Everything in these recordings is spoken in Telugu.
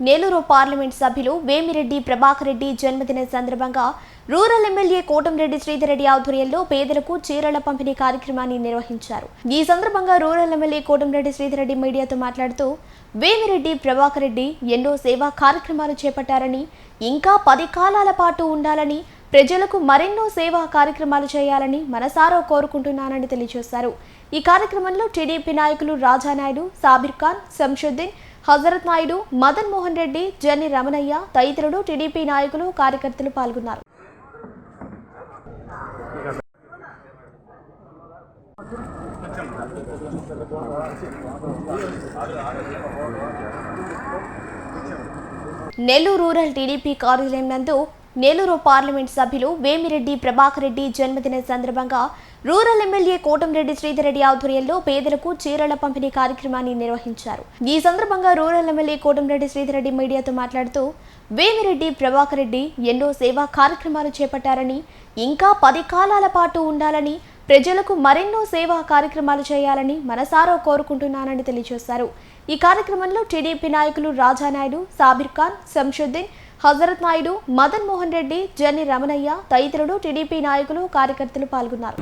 నెల్లూరు పార్లమెంట్ సభ్యులు వేమిరెడ్డి ప్రభాకర్ రెడ్డి జన్మదిన సందర్భంగా రూరల్ ఎమ్మెల్యే కోటంరెడ్డి శ్రీధర్ రెడ్డి ఆధ్వర్యంలో పేదలకు చీరల పంపిణీ కార్యక్రమాన్ని నిర్వహించారు. ఈ సందర్భంగా రూరల్ ఎమ్మెల్యే కోటంరెడ్డి శ్రీధర్ రెడ్డి మీడియాతో మాట్లాడుతూ వేమిరెడ్డి ప్రభాకర్ రెడ్డి ఎన్నో సేవా కార్యక్రమాలు చేపట్టారని ఇంకా పది కాలాల పాటు ఉండాలని ప్రజలకు మరెన్నో సేవా కార్యక్రమాలు చేయాలని మనసారా కోరుకుంటున్నానని తెలియజేశారు. ఈ కార్యక్రమంలో టీడీపీ నాయకులు రాజానాయుడు సాబిర్ ఖాన్ శంషుద్దీన్ హజరత్ నాయుడు మదన్ మోహన్ రెడ్డి జని రమణయ్య తదితరులు టీడీపీ నాయకులు కార్యకర్తలు పాల్గొన్నారు. నెల్లూరు రూరల్ టీడీపీ కార్యాలయం నందు నెల్లూరు పార్లమెంట్ సభ్యులు వేమిరెడ్డి ప్రభాకర్ రెడ్డి జన్మదిన సందర్భంగా రూరల్ ఎమ్మెల్యే కోటంరెడ్డి శ్రీధరరెడ్డి ఆధ్వర్యంలో పేదలకు చీరల పంపిణీ కార్యక్రమాన్ని నిర్వహించారు. ఈ సందర్భంగా రూరల్ ఎమ్మెల్యే కోటంరెడ్డి శ్రీధరెడ్డి మీడియాతో మాట్లాడుతూ వేమిరెడ్డి ప్రభాకర్ రెడ్డి ఎన్నో సేవా కార్యక్రమాలు చేపట్టారని ఇంకా పది కాలాల పాటు ఉండాలని ప్రజలకు మరెన్నో సేవా కార్యక్రమాలు చేయాలని మనసారో కోరుకుంటున్నానని తెలియజేశారు. ఈ కార్యక్రమంలో టీడీపీ నాయకులు రాజానాయుడు సాబిర్ ఖాన్ శంషుద్దీన్ హజరత్ నాయుడు మదన్ మోహన్ రెడ్డి జని రమణయ్య తదితరులు టీడీపీ నాయకులు కార్యకర్తలు పాల్గొన్నారు.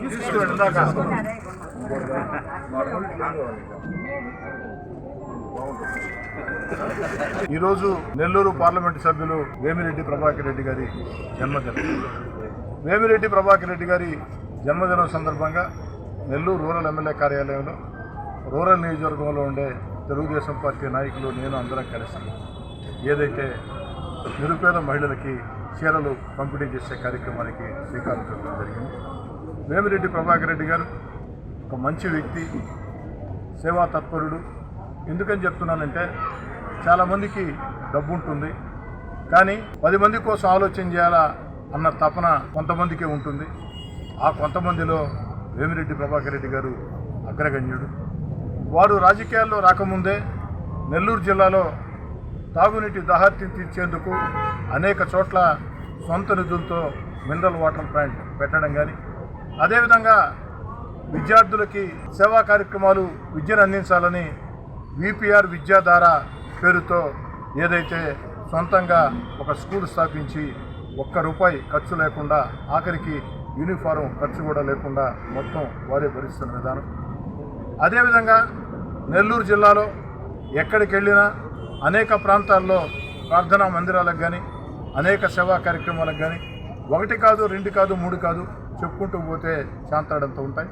తీసుకువెళ్ళాక ఈరోజు నెల్లూరు పార్లమెంటు సభ్యులు వేమిరెడ్డి ప్రభాకర్ రెడ్డి గారి జన్మదినం. వేమిరెడ్డి ప్రభాకర్ రెడ్డి గారి జన్మదినం సందర్భంగా నెల్లూరు రూరల్ ఎమ్మెల్యే కార్యాలయంలో రూరల్ నియోజకవర్గంలో ఉండే తెలుగుదేశం పార్టీ నాయకులు నేను అందరం కలిసి. ఏదైతే నిరుపేద మహిళలకి చీరలు పంపిణీ చేసే కార్యక్రమానికి శ్రీకారం చుట్టడం జరిగింది. వేమిరెడ్డి ప్రభాకర్ రెడ్డి గారు ఒక మంచి వ్యక్తి సేవా తత్పరుడు ఎందుకని చెప్తున్నానంటే చాలామందికి డబ్బు ఉంటుంది కానీ పది మంది కోసం ఆలోచన చేయాలా అన్న తపన కొంతమందికే ఉంటుంది. ఆ కొంతమందిలో వేమిరెడ్డి ప్రభాకర్ రెడ్డి గారు అగ్రగణ్యుడు. వారు రాజకీయాల్లో రాకముందే నెల్లూరు జిల్లాలో తాగునీటి దహార్తి తీర్చేందుకు అనేక చోట్ల సొంత నిధులతో మినరల్ వాటర్ ప్లాంట్ పెట్టడం కానీ అదేవిధంగా విద్యార్థులకి సేవా కార్యక్రమాలు విద్యను అందించాలని విపిఆర్ విద్యాధార పేరుతో ఏదైతే సొంతంగా ఒక స్కూల్ స్థాపించి ఒక్క రూపాయి ఖర్చు లేకుండా ఆఖరికి యూనిఫారం ఖర్చు కూడా లేకుండా మొత్తం వారే భరిస్తున్న విధానం. అదేవిధంగా నెల్లూరు జిల్లాలో ఎక్కడికి వెళ్ళినా అనేక ప్రాంతాల్లో ప్రార్థనా మందిరాలకు కానీ అనేక సేవా కార్యక్రమాలకు కానీ ఒకటి కాదు రెండు కాదు మూడు కాదు చెప్పుకుంటూ పోతే శాంతాడంత ఉంటాయి.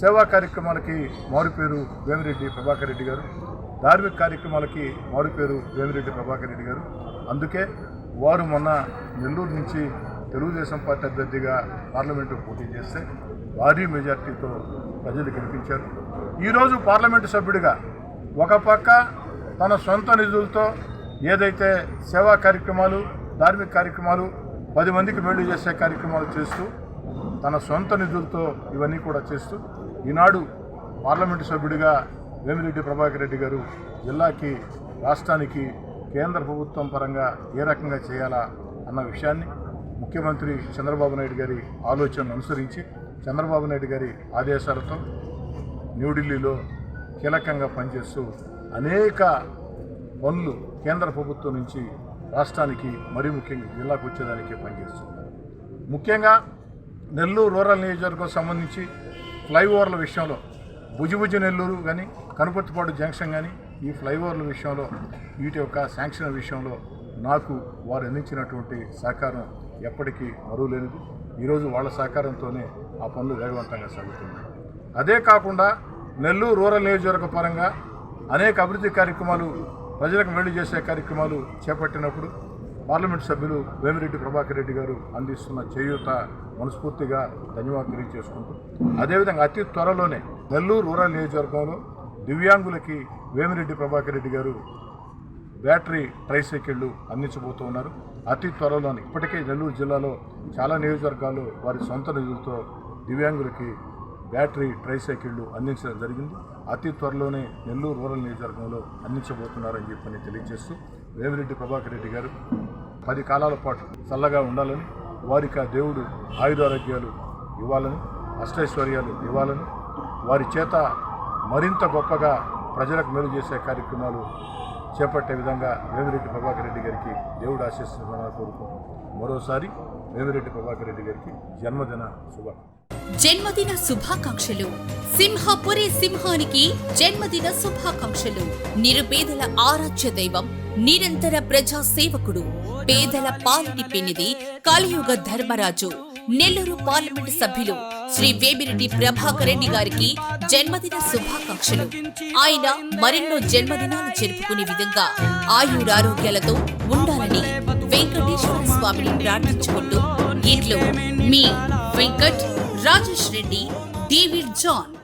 సేవా కార్యక్రమాలకి మారుపేరు వేమిరెడ్డి ప్రభాకర్ రెడ్డి గారు. ధార్మిక కార్యక్రమాలకి మారుపేరు వేమిరెడ్డి ప్రభాకర్ రెడ్డి గారు. అందుకే వారు మొన్న నెల్లూరు నుంచి తెలుగుదేశం పార్టీ అభ్యర్థిగా పార్లమెంటు పోటీ చేస్తే భారీ మెజార్టీతో ప్రజలు గెలిపించారు. ఈరోజు పార్లమెంటు సభ్యుడిగా ఒక పక్క తన సొంత నిధులతో ఏదైతే సేవా కార్యక్రమాలు ధార్మిక కార్యక్రమాలు పది మందికి మేలు చేసే కార్యక్రమాలు చేస్తూ తన సొంత నిధులతో ఇవన్నీ కూడా చేస్తూ ఈనాడు పార్లమెంటు సభ్యుడిగా వేమిరెడ్డి ప్రభాకర్ రెడ్డి గారు జిల్లాకి రాష్ట్రానికి కేంద్ర ప్రభుత్వం పరంగా ఏ రకంగా చేయాలా అన్న విషయాన్ని ముఖ్యమంత్రి చంద్రబాబు నాయుడు గారి ఆలోచనను అనుసరించి చంద్రబాబు నాయుడు గారి ఆదేశాలతో న్యూఢిల్లీలో కీలకంగా పనిచేస్తూ అనేక పనులు కేంద్ర ప్రభుత్వం నుంచి రాష్ట్రానికి మరీ ముఖ్యంగా జిల్లాకు వచ్చేదానికి పనిచేస్తున్నారు. ముఖ్యంగా నెల్లూరు రూరల్ నియోజకవర్గం సంబంధించి ఫ్లైఓవర్ల విషయంలో భుజభుజ నెల్లూరు కానీ కనుపర్తిపాడు జంక్షన్ కానీ ఈ ఫ్లైఓవర్ల విషయంలో వీటి యొక్క శాంక్షన్ విషయంలో నాకు వారు అందించినటువంటి సహకారం ఎప్పటికీ మరువలేనిది. ఈరోజు వాళ్ళ సహకారంతోనే ఆ పనులు వేగవంతంగా సాగుతున్నాయి. అదే కాకుండా నెల్లూరు రూరల్ నియోజకవర్గ పరంగా అనేక అభివృద్ధి కార్యక్రమాలు ప్రజలకు మేలు చేసే కార్యక్రమాలు చేపట్టినప్పుడు పార్లమెంట్ సభ్యులు వేమిరెడ్డి ప్రభాకర్ రెడ్డి గారు అందిస్తున్న చేయూత మనస్ఫూర్తిగా ధన్యవాదాలు తెలియజేసుకుంటూ అదేవిధంగా అతి త్వరలోనే నెల్లూరు రూరల్ నియోజకవర్గంలో దివ్యాంగులకి వేమిరెడ్డి ప్రభాకర్ రెడ్డి గారు బ్యాటరీ ట్రైసైకిళ్ళు అందించబోతూ ఉన్నారు అతి త్వరలోనే ఇప్పటికే నెల్లూరు జిల్లాలో చాలా నియోజకవర్గాలు వారి సొంత నిధులతో దివ్యాంగులకి బ్యాటరీ ట్రైసైకిళ్ళు అందించడం జరిగింది. అతి త్వరలోనే నెల్లూరు రూరల్ నియోజకవర్గంలో అందించబోతున్నారని చెప్పని తెలియజేస్తూ వేమిరెడ్డి ప్రభాకర్ రెడ్డి గారు. పది కాలాల పాటు చల్లగా ఉండాలని వారికి ఆ దేవుడు ఆయుధారోగ్యాలు ఇవ్వాలని అష్టైశ్వర్యాలు ఇవ్వాలని వారి చేత మరింత గొప్పగా ప్రజలకు మేలు చేసే కార్యక్రమాలు చేపట్టే విధంగా వేమిరెడ్డి ప్రభాకర్ రెడ్డి గారికి దేవుడు ఆశీస్సులను కోరుకుంటున్నాం మరోసారి వేమిరెడ్డి ప్రభాకర్ రెడ్డి గారికి జన్మదిన శుభ జన్మదిన శుభాకాంక్షలు. సింహపురి సింహానికి జన్మదిన శుభాకాంక్షలు. నిరుపేదల ఆరాధ్య దైవం నిరంతర ప్రజా సేవకుడు పేదల పాలిటి పెన్నిది కలియుగ ధర్మరాజు నెల్లూరు పార్లమెంటు సభ్యులు శ్రీ వేమిరెడ్డి ప్రభాకర్ రెడ్డి గారికి జన్మదిన శుభాకాంక్షలు. ఆయన మరెన్నో జన్మదినాలు జరుపుకునే విధంగా ఆయురారోగ్యాలతో ఉండాలని వెంకటేశ్వర స్వామిని ప్రార్థించుకుంటూ ఇంట్లో మీ వెంకట్ రాజేష్ రెడ్డి డేవిడ్ జాన్